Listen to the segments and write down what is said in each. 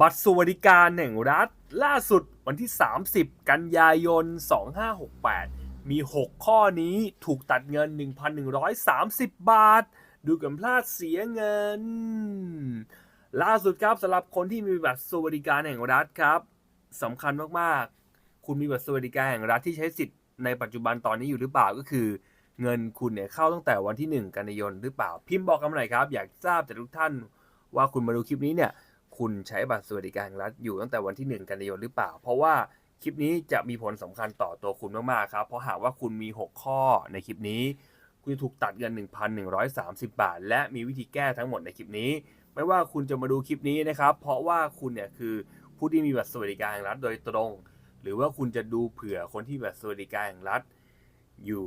บัตรสวัสดิการแห่งรัฐ ล่าสุดวันที่ 30 กันยายน 2568 มี 6 ข้อนี้ถูกตัดเงิน 1,130 บาท ดูกันพลาดเสียเงิน ล่าสุดครับสำหรับคนที่มีบัตรสวัสดิการแห่งรัฐครับสำคัญมากๆ คุณมีบัตรสวัสดิการแห่งรัฐที่ใช้สิทธิ์ในปัจจุบันตอนนี้อยู่หรือเปล่าก็คือเงินคุณเนี่ยเข้าตั้งแต่วันที่ 1 กันยายนหรือเปล่า พิมพ์บอกกันหน่อยครับ อยากทราบจากทุกท่านว่าคุณมาดูคลิปนี้เนี่ย คุณใช้บัตรสวัสดิการรัฐอยู่ตั้งแต่วันที่ 1 กันยายนหรือเปล่า เพราะว่าคลิปนี้จะมีผลสำคัญต่อตัวคุณมากๆครับ เพราะหากว่าคุณมี 6 ข้อในคลิปนี้ คุณจะถูกตัดเงิน 1,130 บาท และมีวิธีแก้ทั้งหมดในคลิปนี้ ไม่ว่าคุณจะมาดูคลิปนี้นะครับ เพราะว่าคุณเนี่ยคือผู้ที่มีบัตรสวัสดิการรัฐโดยตรง หรือว่าคุณจะดูเผื่อคนที่บัตรสวัสดิการรัฐอยู่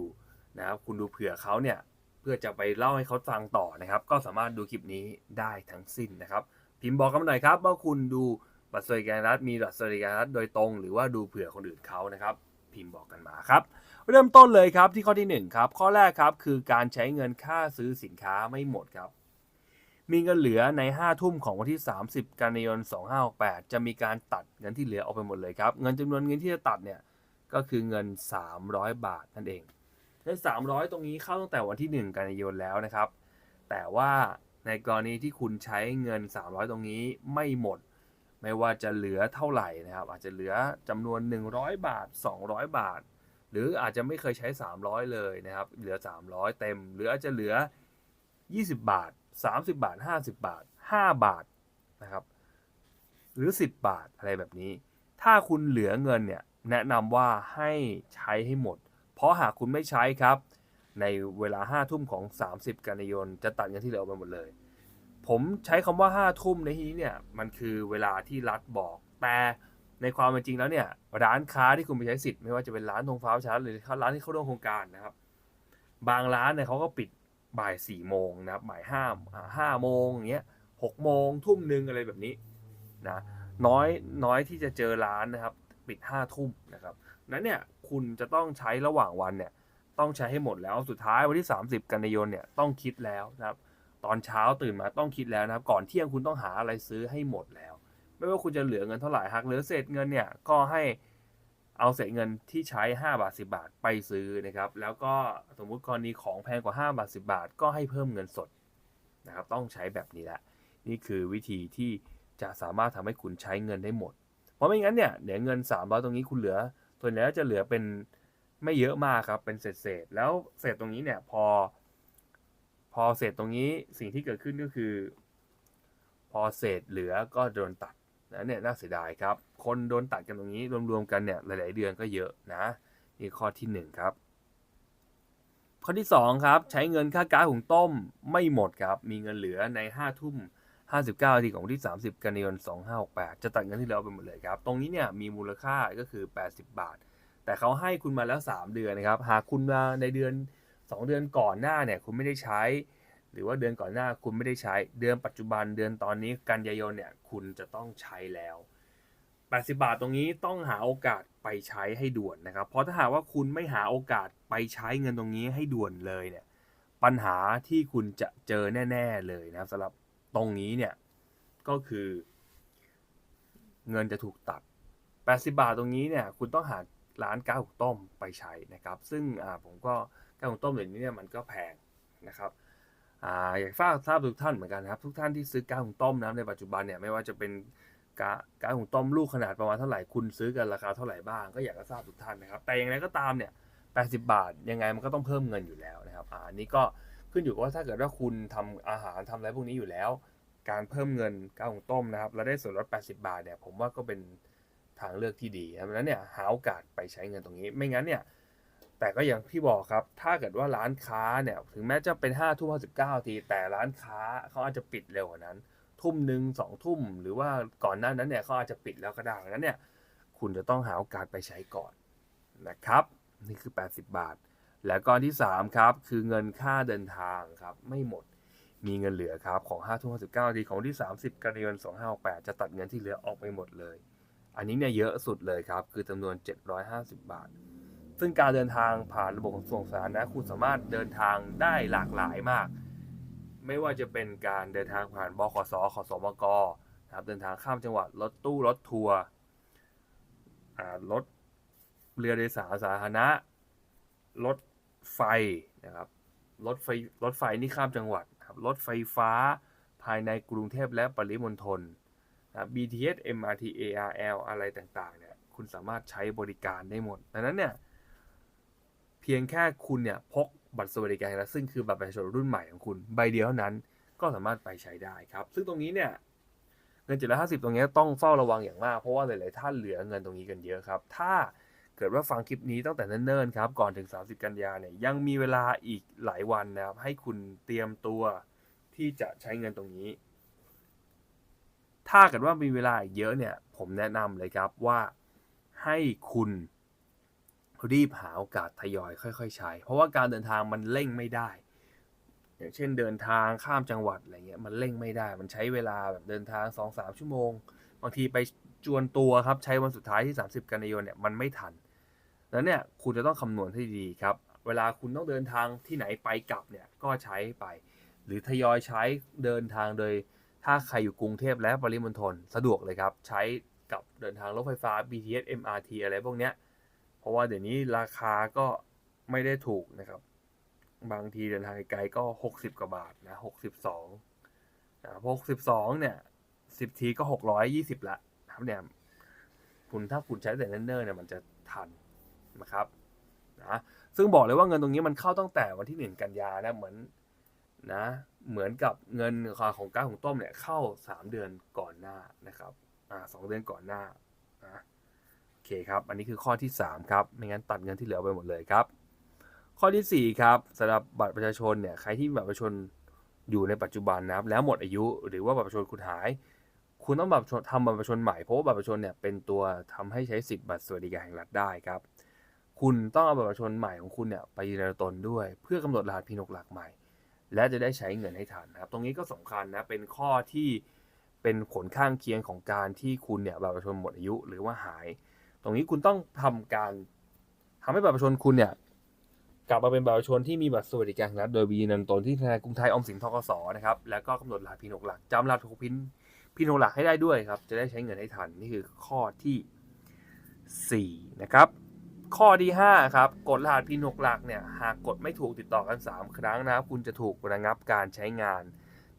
นะครับคุณดูเผื่อเขาเนี่ยเพื่อจะไปเล่าให้เขาฟังต่อนะครับ ก็สามารถดูคลิปนี้ได้ทั้งสิ้นนะครับ พิมพ์บอกกันหน่อยครับว่าคุณดูบัตรสวัสดิการรัฐมีบัตรสวัสดิการรัฐโดยตรง หรือว่าดูเผื่อคนอื่นเขานะครับ พิมพ์บอกกันมาครับ เริ่มต้นเลยครับที่ข้อที่หนึ่งครับข้อแรกครับคือการใช้เงินค่าซื้อสินค้าไม่หมดครับ มีเงินเหลือใน 5 ทุ่มของวันที่ 30 กันยายน 2568 จะมีการตัดเงินที่เหลือออกไปหมดเลยครับ เงินจำนวนเงินที่จะตัดเนี่ยก็คือเงิน 300 บาทนั่นเองใน300 ตรงนี้เข้าตั้งแต่วันที่ 1 กันยายนแล้วนะครับ แต่ว่า ในกรณีที่คุณใช้เงิน 300 ตรงนี้ไม่หมด ไม่ว่าจะเหลือเท่าไหร่นะครับ อาจจะเหลือจำนวน 100 บาท 200 บาท หรืออาจจะไม่เคยใช้ 300 เลยนะครับ เหลือ 300 เต็ม หรืออาจจะเหลือ 20 บาท 30 บาท 50 บาท 5 บาทนะครับ หรือ 10 บาทอะไรแบบนี้ ถ้าคุณเหลือเงินเนี่ยแนะนำว่าให้ใช้ให้หมด เพราะหากคุณไม่ใช้ครับ ในเวลา5ทุ่มของ 30 กันยายนจะตัดเงินที่เหลือออกไปหมดเลย ผมใช้คำว่า5ทุ่มในที่นี้เนี่ยมันคือเวลาที่รัฐบอก แต่ในความเป็นจริงแล้วเนี่ยร้านค้าที่คุณไปใช้สิทธิ์ไม่ว่าจะเป็นร้านธงฟ้าประชารัฐหรือร้านที่เข้าร่วมโครงการนะครับ บางร้านเนี่ยเขาก็ปิดบ่ายสี่โมงนะครับบ่ายห้าห้าโมงอย่างเงี้ยหกโมงทุ่มหนึ่งอะไรแบบนี้นะน้อยน้อยที่จะเจอร้านนะครับ ปิดห้าทุ่มนะครับนั้นเนี่ยคุณจะต้องใช้ระหว่างวันเนี่ย ต้องใช้ให้หมดแล้วสุดท้ายวันที่ 30 กันยายนเนี่ยต้องคิดแล้วนะครับตอนเช้าตื่นมาต้องคิดแล้วนะครับ ก่อนเที่ยงคุณต้องหาอะไรซื้อให้หมดแล้ว ไม่ว่าคุณจะเหลือเงินเท่าไหร่หากเหลือเศษเงินเนี่ยก็ให้เอาเศษเงินที่ใช้ 5 บาท 10 บาทไปซื้อนะครับ แล้วก็สมมุติกรณีของแพงกว่า 5 บาท 10 บาท ก็ให้เพิ่มเงินสดนะครับ ต้องใช้แบบนี้แหละนี่คือวิธีที่จะสามารถทำให้คุณใช้เงินได้หมด เพราะไม่งั้นเนี่ยเดี๋ยวเงิน300ตรงนี้คุณเหลือส่วนใหญ่จะเหลือเป็น ไม่เยอะมากครับเป็นเศษเศษๆแล้วเศษตรงนี้เนี่ยพอ พอเศษตรงนี้สิ่งที่เกิดขึ้นก็คือ พอเศษเหลือก็โดนตัดนะเนี่ยน่าเสียดายครับ คนโดนตัดกันตรงนี้รวมๆกันเนี่ยหลาย ๆ เดือนก็เยอะนะนี่ข้อที่หนึ่งครับ ข้อที่สองครับ ใช้เงินค่าก๊าซหุงต้มไม่หมดครับ มีเงินเหลือในห้าทุ่ม 59นาทีของที่ 30 กันยายน2568 จะตัดเงินที่เหลือไปหมดเลยครับ ตรงนี้เนี่ยมีมูลค่าก็คือ 80 บาท แต่เขาให้คุณมาแล้ว 3 เดือนนะครับหากคุณมาในเดือน 2 เดือนก่อนหน้าเนี่ยคุณไม่ได้ใช้ หรือว่าเดือนก่อนหน้าคุณไม่ได้ใช้ เดือนปัจจุบันเดือนตอนนี้กันยายนเนี่ยคุณจะต้องใช้แล้ว 80 บาทตรงนี้ต้องหาโอกาสไปใช้ให้ด่วนนะครับ เพราะถ้าหากว่าคุณไม่หาโอกาสไปใช้เงินตรงนี้ให้ด่วนเลยเนี่ยปัญหาที่คุณจะเจอแน่ ๆเลยนะครับสำหรับตรงนี้เนี่ยก็คือ เงินจะถูกตัด 80 บาทตรงนี้เนี่ยคุณต้องหา ร้านก้าหุงต้มไปใช้นะครับ ซึ่งผมก็ก้าหุงต้มเดี๋ยวนี้เนี่ยมันก็แพงนะครับออยากทราบทราบทุกท่านเหมือนกันนะครับ ทุกท่านที่ซื้อก้าหุงต้มนะในปัจจุบันเนี่ยไม่ว่าจะเป็นกาก้าหุงต้มลูกขนาดประมาณเท่าไหร่คุณซื้อกันราคาเท่าไหร่บ้างก็อยากจะทราบทุกท่านนะครับ แต่อย่างไรก็ตามเนี่ย80 บาทยังไงมันก็ต้องเพิ่มเงินอยู่แล้วนะครับอันนี้ก็ขึ้นอยู่กับว่าถ้าเกิดว่าคุณทำอาหารทำอะไรพวกนี้อยู่แล้ว การเพิ่มเงินก้าวหุงต้มนะครับแล้วได้ส่วนลด80 บาทเนี่ยผมว่าก็เป็น ทางเลือกที่ดีครับดังนั้นเนี่ยหาโอกาสไปใช้เงินตรงนี้ ไม่งั้นเนี่ยแต่ก็อย่างที่บอกครับ ถ้าเกิดว่าร้านค้าเนี่ยถึงแม้จะเป็น5ทุ่ม59ที แต่ร้านค้าเขาอาจจะปิดเร็วกว่านั้น ทุ่มหนึ่งสองทุ่ม หรือว่าก่อนหน้านั้นเนี่ยเขาอาจจะปิดแล้วก็ได้ดังนั้นเนี่ยคุณจะต้องหาโอกาสไปใช้ก่อนนะครับ นี่คือ 80 บาท แล้วก็ที่ 3 ครับ คือเงินค่าเดินทางครับ ไม่หมดมีเงินเหลือครับ ของ5ทุ่ม59นาทีของที่ 30 กันยายน2568 จะตัดเงินที่เหลือออกไปหมดเลย อันนี้เนี่ยเยอะสุดเลยครับ คือจำนวน 750 บาท ซึ่งการเดินทางผ่านระบบขนส่งสาธารณะคุณสามารถเดินทางได้หลากหลายมาก ไม่ว่าจะเป็นการเดินทางผ่านบขสขสมกนะครับเดินทางข้ามจังหวัดรถตู้รถทัวร์รถเรือโดยสารสาธารณะรถไฟนะครับรถไฟรถไฟนี่ข้ามจังหวัดครับรถไฟฟ้าภายในกรุงเทพและปริมณฑล นะครับ BTS MRT ARL อะไรต่างๆเนี่ยคุณสามารถใช้บริการได้หมดดังนั้นเนี่ยเพียงแค่คุณเนี่ยพกบัตรสวัสดิการแห่งรัฐซึ่งคือบัตรประชาชนรุ่นใหม่ของคุณใบเดียวเท่านั้นก็สามารถไปใช้ได้ครับ ซึ่งตรงนี้เนี่ยเงิน750ตรงนี้ต้องเฝ้าระวังอย่างมากเพราะว่าหลายๆท่านเหลือเงินตรงนี้กันเยอะครับ ถ้าเกิดว่าฟังคลิปนี้ตั้งแต่เนิ่นๆครับก่อนถึง 30 กันยาเนี่ยยังมีเวลาอีกหลายวันนะครับให้คุณเตรียมตัวที่จะใช้เงินตรงนี้ ถ้าเกิดว่ามีเวลาเยอะเนี่ย ผมแนะนำเลยครับว่าให้คุณรีบหาโอกาสทยอยค่อย ๆ ใช้ เพราะว่าการเดินทางมันเร่งไม่ได้ อย่างเช่นเดินทางข้ามจังหวัดอะไรเงี้ยมันเร่งไม่ได้ มันใช้เวลาแบบเดินทาง 2-3 ชั่วโมง บางทีไปจวนตัวครับใช้วันสุดท้ายที่ 30 กันยายนเนี่ยมันไม่ทันแล้วเนี่ยคุณจะต้องคำนวณให้ดีครับ เวลาคุณต้องเดินทางที่ไหนไปกลับเนี่ยก็ใช้ไป หรือทยอยใช้เดินทางโดย ถ้าใครอยู่กรุงเทพและปริมณฑลสะดวกเลยครับ ใช้กับเดินทางรถไฟฟ้า BTS MRT อะไรพวกเนี้ย เพราะว่าเดี๋ยวนี้ราคาก็ไม่ได้ถูกนะครับ บางทีเดินทางไกลก็ 60 กว่าบาทนะ 62นะ62เนี่ย 10 ทีก็ 620 ละนะครับเนี่ย คุณถ้าคุณใช้แต่เนิ่นๆเนี่ยมันจะทันนะครับนะซึ่งบอกเลยว่าเงินตรงนี้มันเข้าตั้งแต่วันที่ 1 กันยานะเหมือนนะ เหมือนกับเงินของก้าของต้มเนี่ยเข้า 3 เดือนก่อนหน้านะครับอ่าสเดือนก่อนหน้านะโอเคครับ อันนี้คือข้อที่ 3 ครับ ไม่งั้นตัดเงินที่เหลือไปหมดเลยครับ ข้อทีสี่ 4 ครับสำหรับบัตรประชาชนเนี่ยใครที่บัตรประชาชนอยู่ในปัจจุบันนะครับแล้วหมดอายุหรือว่าบัตรประชาชนคุณหาย คุณต้องบัตรทำบัตรประชาชนใหม่เพราะว่าบัตรประชาชนเนี่ยเป็นตัวทำให้ใช้สิทธิ์บัตรสวัสดิการแห่งรัฐได้ครับ คุณต้องเอาบัตรประชาชนใหม่ของคุณเนี่ยไปยืนยันตนด้วย เพื่อกำหนดรหัสพีนกหลักใหม่ และจะได้ใช้เงินให้ทันนะครับ ตรงนี้ก็สำคัญนะ เป็นข้อที่เป็นผลข้างเคียงของการที่คุณเนี่ยบัตรประชาชนหมดอายุหรือว่าหาย ตรงนี้คุณต้องทำการทำให้บัตรประชาชนคุณเนี่ยกลับมาเป็นบัตรประชาชนที่มีบัตรสวัสดิการแห่งรัฐโดยมีนันตนที่ธนาคารกรุงไทยออมสินทกสนะครับ แล้วก็กำหนดรหัสพีนกหลักจำรหัสพินพีนกหลักให้ได้ด้วยครับ จะได้ใช้เงินให้ทัน นี่คือข้อที่ 4 นะครับ ข้อที่ 5 ครับ กดรหัสพีนกหลักเนี่ยหากกดไม่ถูกติดต่อกัน 3 ครั้งนะครับ คุณจะถูกระงับการใช้งาน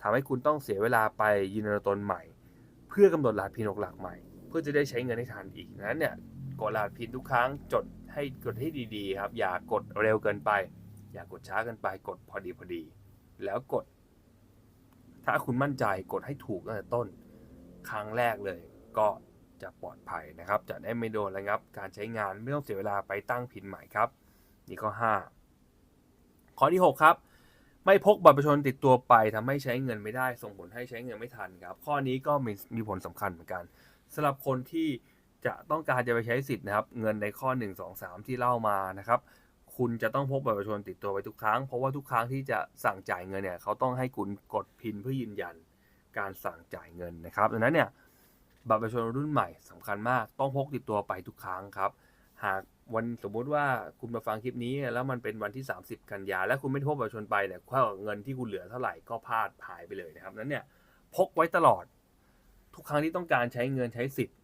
ทำให้คุณต้องเสียเวลาไปยืนยันตนใหม่ เพื่อกำหนดรหัสพีนกหลักใหม่ เพื่อจะได้ใช้เงินให้ทันอีกนั้นเนี่ยกดรหัสพินทุกครั้งจดให้กดให้ดีๆครับ อย่ากดเร็วเกินไป อย่ากดช้าเกินไปกดพอดีพอดี แล้วกด ถ้าคุณมั่นใจกดให้ถูกตั้งแต่ต้น ครั้งแรกเลย ก็ จะปลอดภัยนะครับ จะได้ไม่โดนระงับการใช้งานไม่ต้องเสียเวลาไปตั้งพินใหม่ครับนี่ข้อ 5 ข้อที่ 6 ครับ ไม่พกบัตรประชาชนติดตัวไปทำให้ใช้เงินไม่ได้ ส่งผลให้ใช้เงินไม่ทันครับ ข้อนี้ก็มีมีผลสำคัญเหมือนกันสำหรับคนที่จะต้องการจะไปใช้สิทธิ์นะครับ เงินในข้อ 1 2 3 ที่เล่ามานะครับคุณจะต้องพกบัตรประชาชนติดตัวไปทุกครั้ง เพราะว่าทุกครั้งที่จะสั่งจ่ายเงินเนี่ยเขาต้องให้คุณกดพินเพื่อยืนยันการสั่งจ่ายเงินนะครับดังนั้นเนี่ย บัตรประชาชนรุ่นใหม่สำคัญมาก ต้องพกติดตัวไปทุกครั้งครับ หากวันสมมุติว่าคุณมาฟังคลิปนี้ แล้วมันเป็นวันที่ 30 กันยา และคุณไม่พกบัตรประชาชนไปเนี่ยเท่ากับเงินที่คุณเหลือเท่าไหร่ก็พลาดหายไปเลยนะครับนั้นเนี่ยพกไว้ตลอด ทุกครั้งที่ต้องการใช้เงินใช้สิทธิ์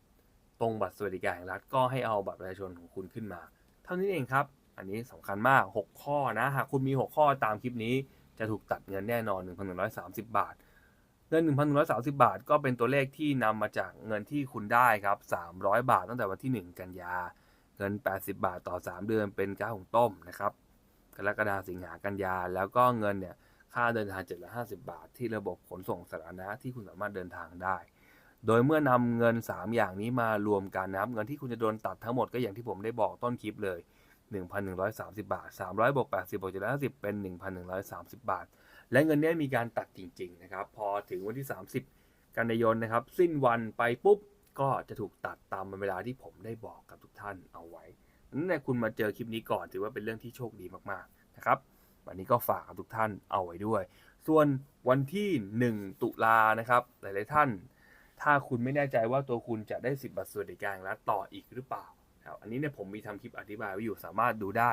ตรงบัตรสวัสดิการแห่งรัฐก็ให้เอาบัตรประชาชนของคุณขึ้นมา เท่านี้เองครับ อันนี้สำคัญมาก 6 ข้อนะหากคุณมี 6 ข้อตามคลิปนี้จะถูกตัดเงินแน่นอน 1,130 บาท เงิน 1,130 บาท ก็เป็นตัวเลขที่นำมาจากเงินที่คุณได้ครับ 300 บาทตั้งแต่วันที่ 1 กันยา เงิน 80 บาทต่อ 3 เดือนเป็นก้าของต้มนะครับ กรกฎาสิงหากันยา แล้วก็เงินเนี่ยค่าเดินทาง 750 บาท ที่ระบบขนส่งสาธารณะที่คุณสามารถเดินทางได้ โดยเมื่อนำเงิน 3 อย่างนี้มารวมกันนะครับ เงินที่คุณจะโดนตัดทั้งหมดก็อย่างที่ผมได้บอกต้นคลิปเลย 1,130 บาท 300บวก80บวก750 เป็น 1,130 บาท และเงินนี้มีการตัดจริงๆนะครับ พอถึงวันที่ 30 กันยายนนะครับ สิ้นวันไปปุ๊บก็จะถูกตัดตามเวลาที่ผมได้บอกกับทุกท่านเอาไว้นั้นเนี่ยคุณมาเจอคลิปนี้ก่อนถือว่าเป็นเรื่องที่โชคดีมากๆนะครับ วันนี้ก็ฝากกับทุกท่านเอาไว้ด้วย ส่วนวันที่ 1 ตุลานะครับ หลายๆท่าน ถ้าคุณไม่แน่ใจว่าตัวคุณจะได้สิทธิ์บัตรสวัสดิการแห่งรัฐต่ออีกหรือเปล่าครับอันนี้เนี่ยผมมีทำคลิปอธิบายไว้อยู่สามารถดูได้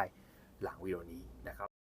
หลังวิดีโอนี้นะครับ